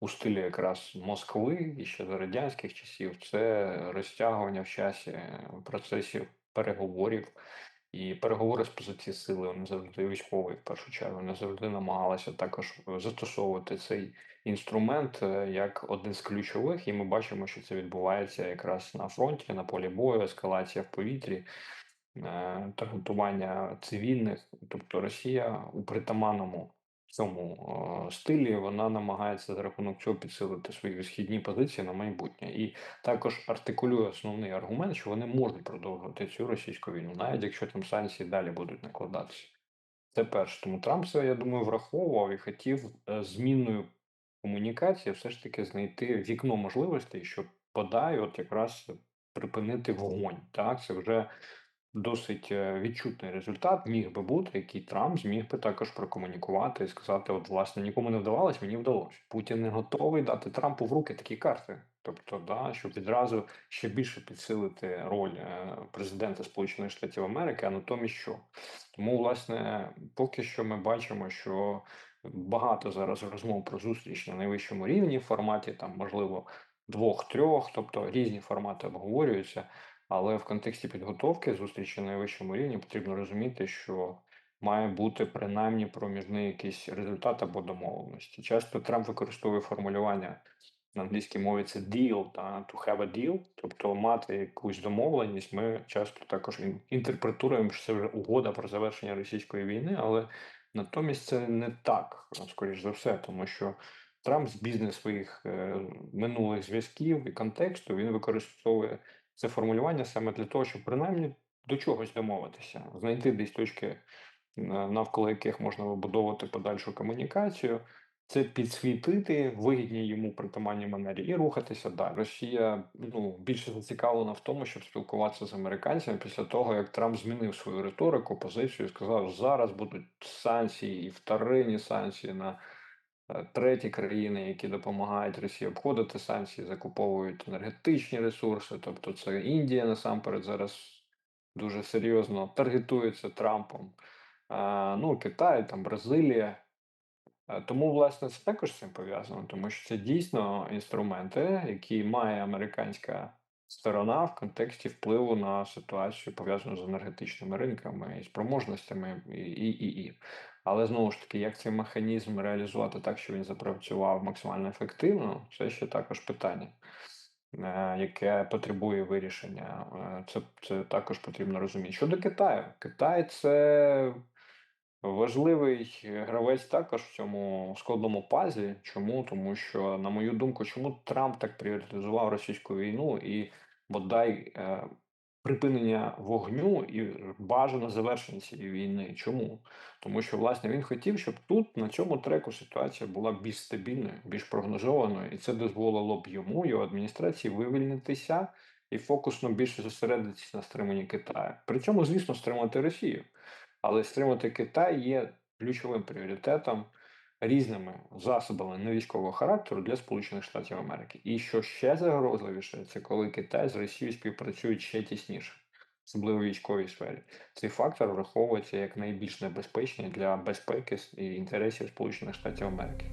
у стилі якраз Москви і ще за радянських часів, це розтягування в часі е, процесів переговорів. І переговори з позиції сили, вони завжди військові, в першу чергу, вони завжди намагалися також е, застосовувати цей інструмент е, як один з ключових, і ми бачимо, що це відбувається якраз на фронті, на полі бою, ескалація в повітрі та готування цивільних. Тобто Росія у притаманному цьому е, стилі вона намагається за рахунок цього підсилити свої східні позиції на майбутнє. І також артикулює основний аргумент, що вони можуть продовжувати цю російську війну, навіть якщо там санкції далі будуть накладатися. Це перше. Тому Трамп це, я думаю, враховував і хотів е, змінною комунікації все ж таки знайти вікно можливостей, щоб подай, от якраз припинити вогонь. Так, це вже досить е, відчутний результат міг би бути, який Трамп зміг би також прокомунікувати і сказати: от, власне, нікому не вдавалось, мені вдалося. Путін не готовий дати Трампу в руки такі карти. Тобто, да, щоб відразу ще більше підсилити роль е, президента Сполучених Штатів Америки, а натомість що. Тому, власне, поки що ми бачимо, що багато зараз розмов про зустріч на найвищому рівні в форматі, там, можливо, двох-трьох, тобто різні формати обговорюються. Але в контексті підготовки зустрічі на найвищому рівні потрібно розуміти, що має бути принаймні проміжний якийсь результат або домовленості. Часто Трамп використовує формулювання на англійській мові це deal, та to have a deal, тобто мати якусь домовленість. Ми часто також інтерпретуємо, що це вже угода про завершення російської війни, але натомість це не так, скоріш за все, тому що. Трамп з бізнес своїх е, минулих зв'язків і контексту він використовує це формулювання саме для того, щоб принаймні до чогось домовитися, знайти десь точки, навколо яких можна вибудовувати подальшу комунікацію, це підсвітити вигідні йому притаманній манері і рухатися далі. Росія ну більше зацікавлена в тому, щоб спілкуватися з американцями після того, як Трамп змінив свою риторику, позицію, і сказав, що зараз будуть санкції і вторинні санкції на. Е, треті країни, які допомагають Росії обходити санкції, закуповують енергетичні ресурси. Тобто, це Індія насамперед зараз дуже серйозно таргетується Трампом. Е, ну, Китай, там Бразилія. Е, тому, власне, це також з цим пов'язано, тому що це дійсно інструменти, які має американська сторона в контексті впливу на ситуацію, пов'язану з енергетичними ринками і спроможностями, і, і, і. Але знову ж таки, як цей механізм реалізувати так, щоб він запрацював максимально ефективно, це ще також питання, е, яке потребує вирішення. Е, це, це також потрібно розуміти. Щодо Китаю, Китай це. Важливий гравець також в цьому складному пазі. Чому? Тому що, на мою думку, чому Трамп так пріоритизував російську війну і бодай е, припинення вогню і бажано завершення цієї війни. Чому? Тому що власне він хотів, щоб тут на цьому треку ситуація була більш стабільною, більш прогнозованою, і це дозволило б йому його адміністрації вивільнитися і фокусно більше зосередитися на стриманні Китаю. При цьому, звісно, стримати Росію. Але стримати Китай є ключовим пріоритетом різними засобами невійськового характеру для Сполучених Штатів Америки. І що ще загрозливіше, це коли Китай з Росією співпрацюють ще тісніше, особливо в військовій сфері. Цей фактор враховується як найбільш небезпечний для безпеки і інтересів Сполучених Штатів Америки.